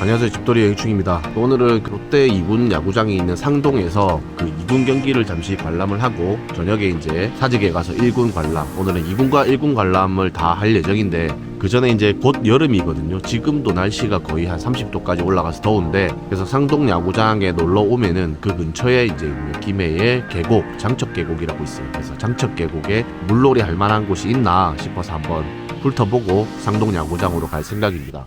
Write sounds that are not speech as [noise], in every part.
안녕하세요 집돌이 여행충입니다. 오늘은 그 롯데 2군 야구장이 있는 상동에서 그 2군 경기를 잠시 관람을 하고 저녁에 이제 사직에 가서 1군 관람. 오늘은 2군과 1군 관람을 다 할 예정인데 그 전에 이제 곧 여름이거든요. 지금도 날씨가 거의 한 30도까지 올라가서 더운데 그래서 상동 야구장에 놀러 오면은 그 근처에 이제 김해의 계곡 장척 계곡이라고 있어요. 그래서 장척 계곡에 물놀이 할 만한 곳이 있나 싶어서 한번 훑어보고 상동 야구장으로 갈 생각입니다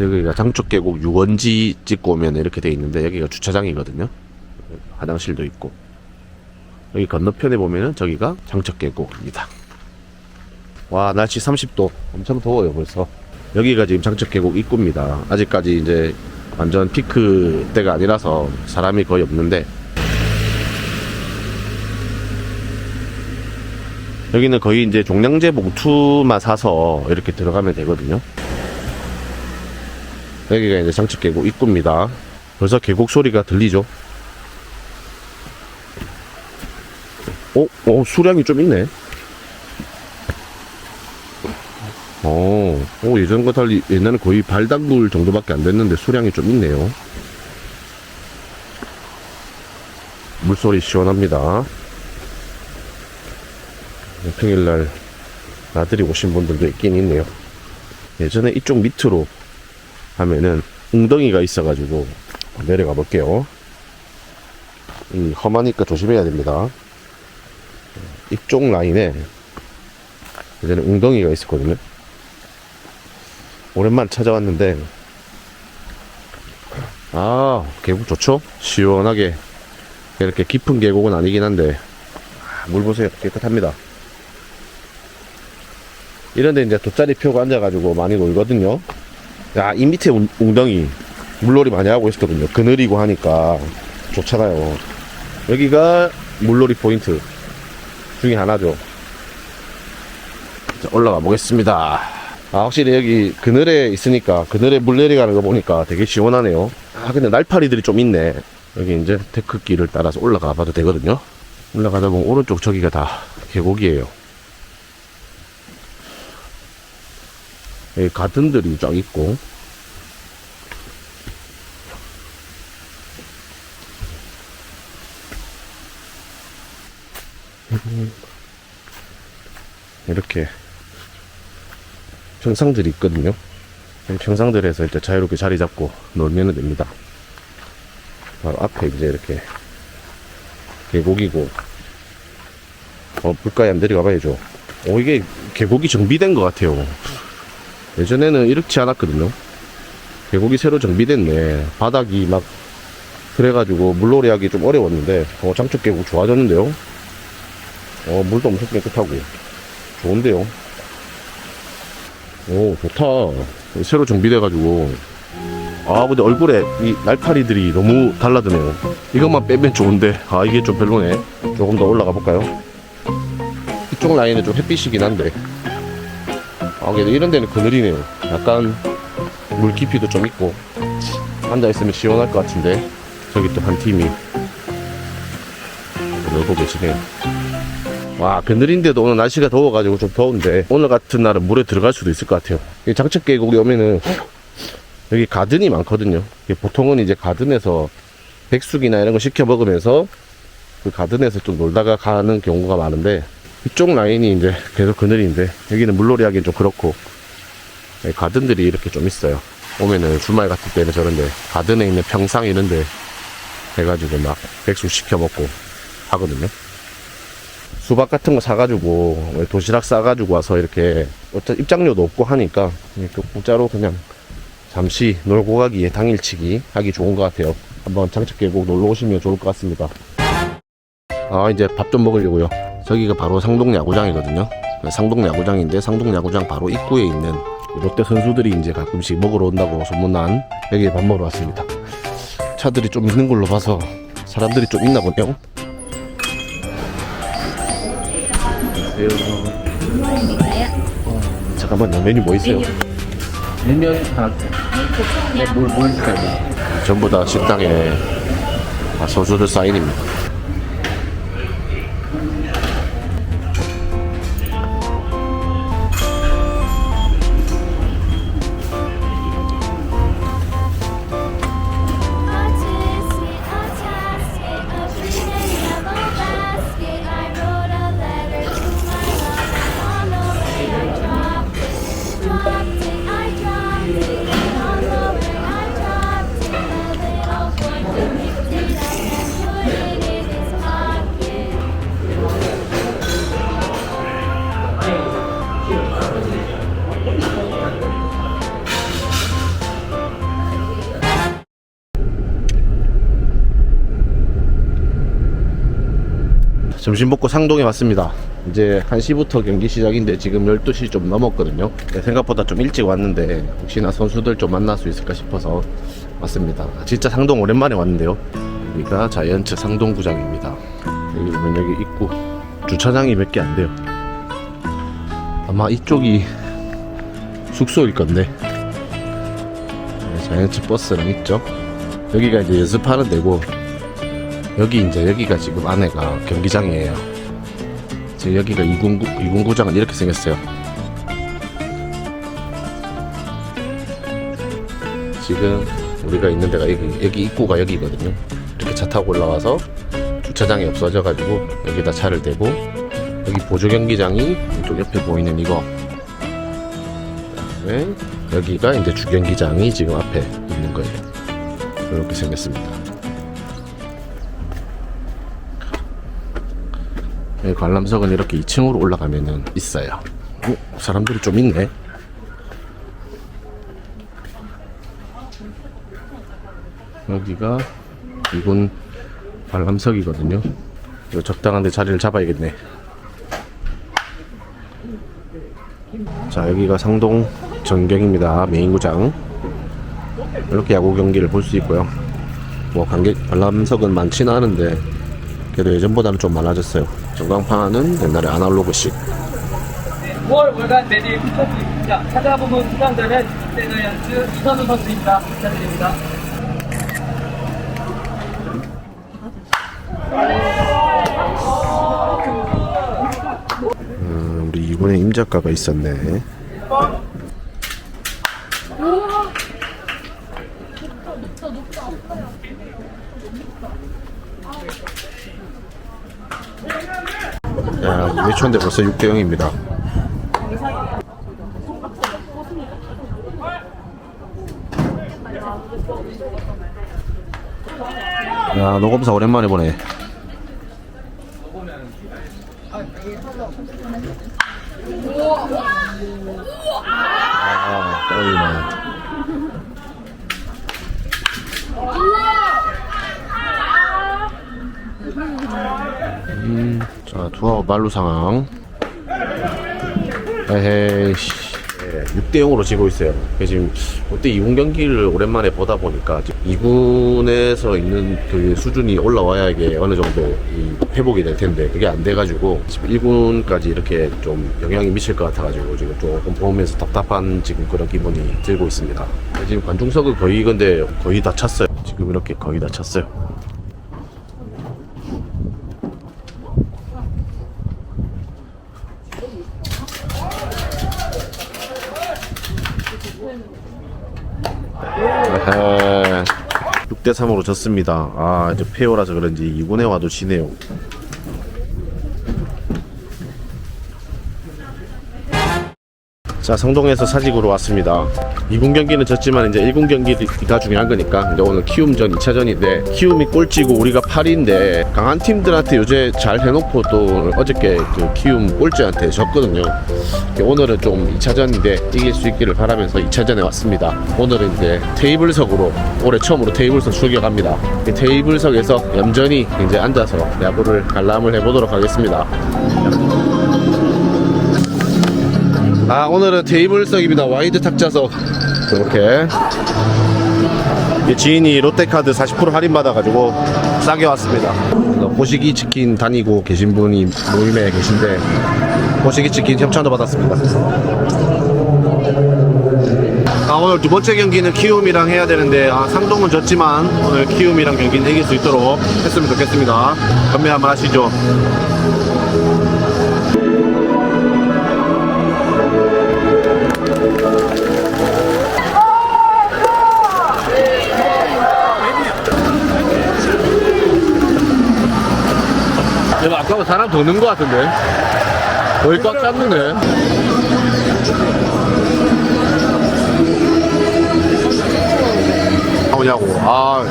여기가 장축 계곡 유원지 찍고 오면 이렇게 돼 있는데 여기가 주차장이거든요. 화장실도 있고 여기 건너편에 보면은 저기가 장척 계곡입니다. 와 날씨 30도 엄청 더워요 벌써. 여기가 지금 장척 계곡 입구입니다. 아직까지 이제 완전 피크 때가 아니라서 사람이 거의 없는데 여기는 거의 이제 종량제 봉투만 사서 이렇게 들어가면 되거든요. 여기가 이제 장축 계곡 입구입니다. 벌써 계곡 소리가 들리죠? 어, 어, 수량이 좀 있네. 어, 어, 예전과 달리 옛날에 거의 발 담글 정도밖에 안 됐는데 수량이 좀 있네요. 물소리 시원합니다. 평일날 나들이 오신 분들도 있긴 있네요. 예전에 이쪽 밑으로 하면은 웅덩이가 있어가지고 내려가 볼게요. 이 험하니까 조심해야 됩니다. 이쪽 라인에 예전에 웅덩이가 있었거든요. 오랜만 찾아왔는데 아 계곡 좋죠? 시원하게 이렇게 깊은 계곡은 아니긴 한데 아, 물 보세요 깨끗합니다. 이런데 이제 돗자리 펴고 앉아가지고 많이 놀거든요. 야, 이 밑에 웅- 웅덩이 물놀이 많이 하고 있었거든요. 그늘이고 하니까 좋잖아요. 여기가 물놀이 포인트 중에 하나죠. 자, 올라가 보겠습니다. 아, 확실히 여기 그늘에 있으니까 그늘에 물 내려가는 거 보니까 되게 시원하네요. 아, 근데 날파리들이 좀 있네. 여기 이제 테크길을 따라서 올라가 봐도 되거든요. 올라가다 보면 오른쪽 저기가 다 계곡이에요. 여기 가든들이 쫙 있고 이렇게 평상들이 있거든요. 이 평상들에서 이제 자유롭게 자리 잡고 놀면 됩니다. 바로 앞에 이제 이렇게 계곡이고 어 물가에 안 내려가 봐야죠. 어 이게 계곡이 정비된 것 같아요. 예전에는 이렇지 않았거든요. 계곡이 새로 정비됐네. 바닥이 막 그래가지고 물놀이 하기 좀 어려웠는데 어, 장축 계곡 좋아졌는데요. 어 물도 엄청 깨끗하고 좋은데요. 오 좋다. 새로 정비돼가지고 아 근데 얼굴에 이 날파리들이 너무 달라드네요. 이것만 빼면 좋은데 아 이게 좀 별로네. 조금 더 올라가 볼까요? 이쪽 라인은 좀 햇빛이긴 한데 아, 그래도 이런 데는 그늘이네요. 약간 물 깊이도 좀 있고 앉아 있으면 시원할 것 같은데 저기 또 한 팀이 놀고 계시네요. 와 그늘인데도 오늘 날씨가 더워가지고 좀 더운데 오늘 같은 날은 물에 들어갈 수도 있을 것 같아요. 이 장척 계곡에 오면은 여기 가든이 많거든요. 보통은 이제 가든에서 백숙이나 이런 거 시켜 먹으면서 그 가든에서 좀 놀다가 가는 경우가 많은데 이쪽 라인이 이제 계속 그늘인데 여기는 물놀이 하기엔 좀 그렇고 예, 가든들이 이렇게 좀 있어요. 오면은 주말 같을 때는 저런데 가든에 있는 평상 이런데 해가지고 막 백숙 시켜 먹고 하거든요. 수박 같은 거 사가지고 도시락 싸가지고 와서 이렇게 어차 입장료도 없고 하니까 공짜로 그냥 잠시 놀고 가기에 당일치기 하기 좋은 것 같아요. 한번 장착 계곡 놀러 오시면 좋을 것 같습니다. 아 이제 밥 좀 먹으려고요 저기가 바로 상동 야구장이거든요. 상동 야구장인데 상동 야구장 바로 입구에 있는 롯데 선수들이 이제 가끔씩 먹으러 온다고 소문난 여기에 밥 먹으러 왔습니다. 차들이 좀 있는 걸로 봐서 사람들이 좀 있나 보네요. 어, 잠깐만요. 메뉴 뭐 있어요? 냉면 하나 뭘, 뭘 시켜야 전부 다 식당에 아, 선수들 사인입니다. 점심 먹고 상동에 왔습니다. 이제 1시부터 경기 시작인데 지금 12시 좀 넘었거든요. 네, 생각보다 좀 일찍 왔는데 혹시나 선수들 좀 만날 수 있을까 싶어서 왔습니다. 진짜 상동 오랜만에 왔는데요. 여기가 자이언츠 상동구장입니다. 여기 보면 여기 입구 주차장이 몇 개 안 돼요. 아마 이쪽이 숙소일 건데 네, 자이언츠 버스랑 있죠. 여기가 이제 연습하는 데고 여기 이제 여기가 지금 안에가 경기장이에요. 지금 여기가 이군구 이군구장은 이렇게 생겼어요. 지금 우리가 있는 데가 여기 여기 입구가 여기거든요. 이렇게 차 타고 올라와서 주차장이 없어져가지고 여기다 차를 대고 여기 보조 경기장이 이쪽 옆에 보이는 이거. 그다음에 여기가 이제 주 경기장이 지금 앞에 있는 거예요. 이렇게 생겼습니다. 네, 관람석은 이렇게 2층으로 올라가면은 있어요. 어, 사람들이 좀 있네. 여기가 이군 관람석이거든요. 이거 적당한데 자리를 잡아야겠네. 자, 여기가 상동 전경입니다. 메인구장. 이렇게 야구 경기를 볼 수 있고요. 뭐 관객 관람석은 많지는 않은데 그래도 예전보다는 좀 많아졌어요. 전광판은 옛날에 아날로그식. 5월 월간 메디 부탁드립니다. 찾아보면 수상자는 세너연스 이선우 선수입니다. 부탁드립니다. 음, 우리 이군에 임 작가가 있었네. 야, 외촌데 벌써 6대 0입니다. 야, 노검사 오랜만에 보네. 아. 음, 자, 두아웃 말루 상황. 에헤이씨. 6대 0으로 지고 있어요. 지금 롯데 2군 경기를 오랜만에 보다 보니까 2군에서 있는 그 수준이 올라와야 이게 어느 정도 이 회복이 될 텐데 그게 안 돼가지고 지금 1군까지 이렇게 좀 영향이 미칠 것 같아가지고 지금 조금 보면서 답답한 지금 그런 기분이 들고 있습니다. 지금 관중석은 거의 근데 거의 다 찼어요. 지금 이렇게 거의 다 찼어요. 에헤. 6대 3으로 졌습니다. 아 이제 페어라서 그런지 2군에 와도 지네요. 자 성동에서 사직으로 왔습니다. 2군 경기는 졌지만 이제 1군 경기가 중요한 거니까 이제 오늘 키움전 2차전인데 키움이 꼴찌고 우리가 8위인데 강한 팀들한테 요새 잘 해놓고 또 어저께 그 키움 꼴찌한테 졌거든요. 오늘은 좀 2차전인데 이길 수 있기를 바라면서 2차전에 왔습니다. 오늘은 이제 테이블석으로 올해 처음으로 테이블석 출격합니다. 이 테이블석에서 얌전히 이제 앉아서 야구를 관람을 해보도록 하겠습니다. 아 오늘은 테이블석입니다. 와이드 탁자석 이렇게. 이 지인이 롯데카드 40% 할인 받아가지고 싸게 왔습니다. 그래서 보시기 치킨 다니고 계신 분이 모임에 계신데 보시기 치킨 협찬도 받았습니다. 아 오늘 두 번째 경기는 키움이랑 해야 되는데 아 상동은 졌지만 오늘 키움이랑 경기는 이길 수 있도록 했으면 좋겠습니다. 건배 한번 하시죠 야, 아까 사람 도는 것 같은데? 거의 꽉 찼는데? 나오냐고, 아.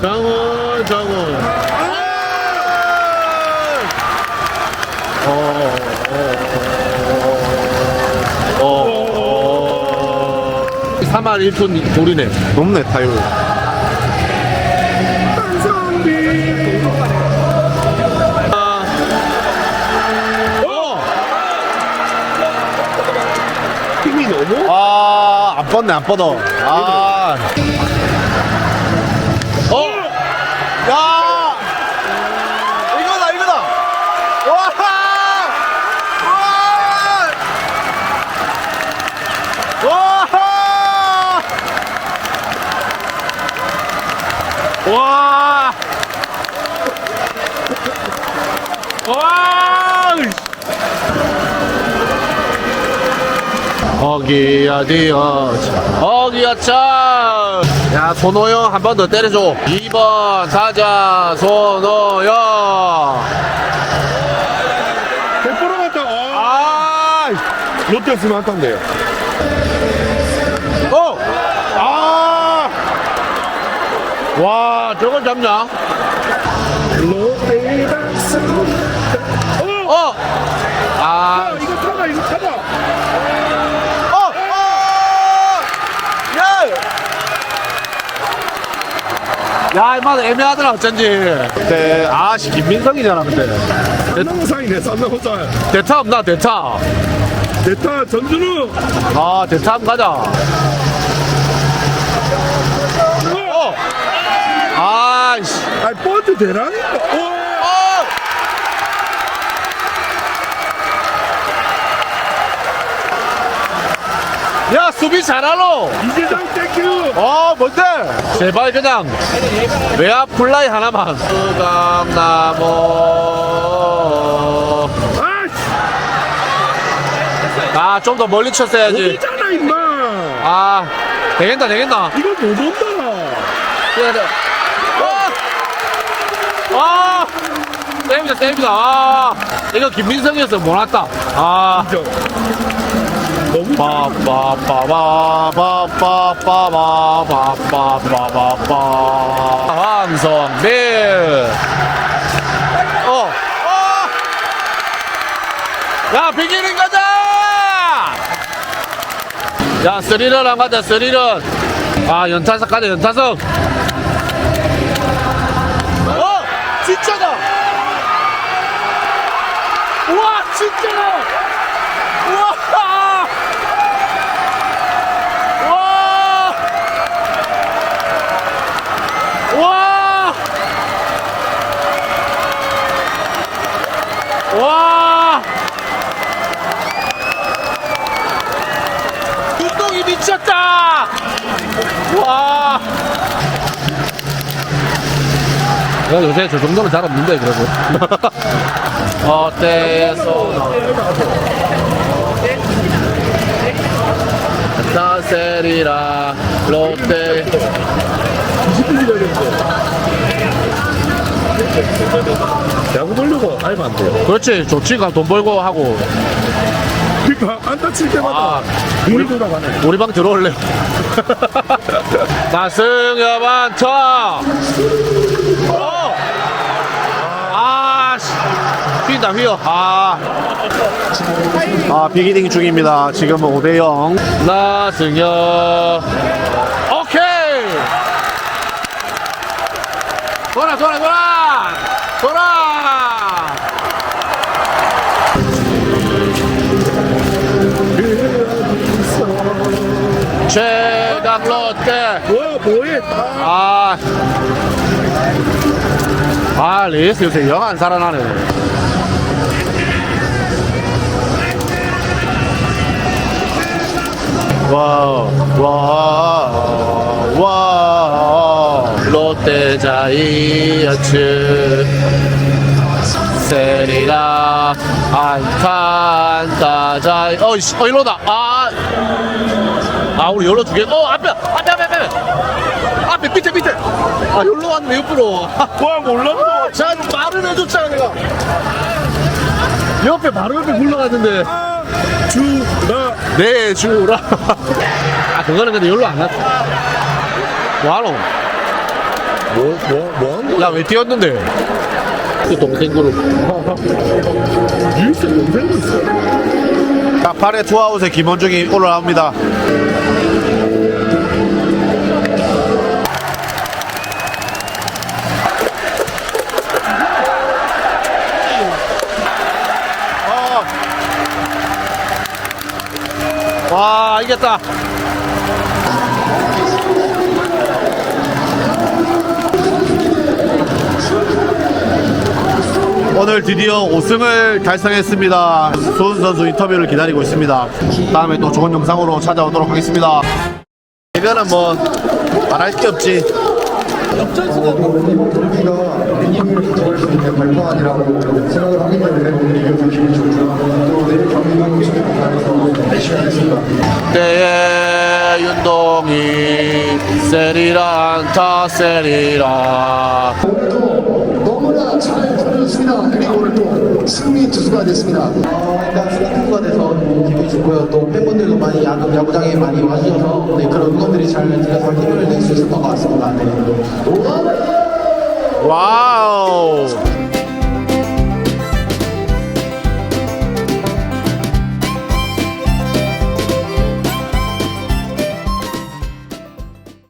장원, 장원. 어, 어, 어, 3 4만 1톤 돌이네. 높네, 타율. 힘이 너무 아, 안 뻗네, 안 뻗어. 아. 어! 야! 이거다, 이거다! 와! 와! 와! 와! 어기야 디어 어기야 차야 손호영 한 번 더 때려줘 2번 타자 손호영 100% 맞다 아 롯데였으면 안타인데요 어! 아! 와, 저걸 잡냐? 어! 아, 이거 타봐 이거 타봐 어! 어! 야! 야, 이마 애매하더라, 어쩐지. 네, 아씨, 김민성이잖아, 근데. 쌍상이네 쌍쌍호살 대타 없나, 대타? 대타 전준우 아, 대타 한번 가자. 어! 아이씨. 어. 어! 야 수비 잘하노? 이재장 땡큐 어 뭔데? 제발 그냥. 외야 플라이 하나만. 아이씨. 아좀 더 멀리 쳤어야지. 어디잖아 임마. 아 되겠다 되겠다. 이거 못 온다 아! 아! 땡입니다 땡입니다 아 이거 김민성이었어 못 왔다 아 인정 너무 빠빠빠빠빠빠빠빠빠빠빠 황성빈 어, 어! 야 비기는 가자 야 스리런 안 가자 스리런 아 연타석 가자 연타석 요새 저 정도는 잘 없는데, 그래도. [laughs] 어때서? 다세리라 롯데 야구 보려고 알면 안 돼요 그렇지 좋지가 돈 벌고 하고 [laughs] 안타 칠 때마다 아 우리 돌아가네. 우리 방 들어올래 [laughs] 나승엽한 쳐! 어! 아 씨. 휘다 휘어. 아. 아 비기닝 중입니다. 지금은 5대0 나승엽. 오케이! 돌아 돌아 돌아! 돌아 최강 롯데 뭐야 뭐해 아, 아, 아, 레이스 요새 영 안 살아나네. 와, 와, 와, 롯데 자이언츠. 세리라, 안탄, 자이, 어이씨, 어, 일로다. 아, 아, 우리 열로 두 개. 어, 앞에, 앞에, 앞에, 앞에. 앞에, 밑에, 밑에. 아, 열로 왔네, 옆으로. [laughs] 와 몰랐어 자, 말을 해줬잖아, 내가. 옆에, 바로 옆에 굴러갔는데. 아, 주나 네, 주라. [laughs] 아, 그거는 근데 열로 안 났어. 뭐하노? 뭐뭐 뭐한 야, 왜 뛰었는데? 그 동생 그룹. 뉴스 동생도 있어 자, 8회 투아웃에 김원중이 올라옵니다. 이겼다. 오늘 드디어 5승을 달성했습니다. 소은 선수 인터뷰를 기다리고 있습니다. 다음에 또 좋은 영상으로 찾아오도록 하겠습니다. 이거는 뭐 말할 게 없지. 우리가 이기를 가져갈 수 있는 발판이라고 생각을 하기 때문에 오늘 이겨서 기분이 좋고요. 때에 윤동이 세리라 안타 세리라 오늘도 너무나 잘 던졌습니다. 그리고 오늘 또 승리 투수가 됐습니다. 어, 일단 승리 투수가 돼서 기분이 좋고요. 또 팬분들도 많이 야구, 야구장에 많이 와주셔서 네, 그런 응원들이 잘 들려서 힘을 낼 수 있었던 것 같습니다. 네. 와우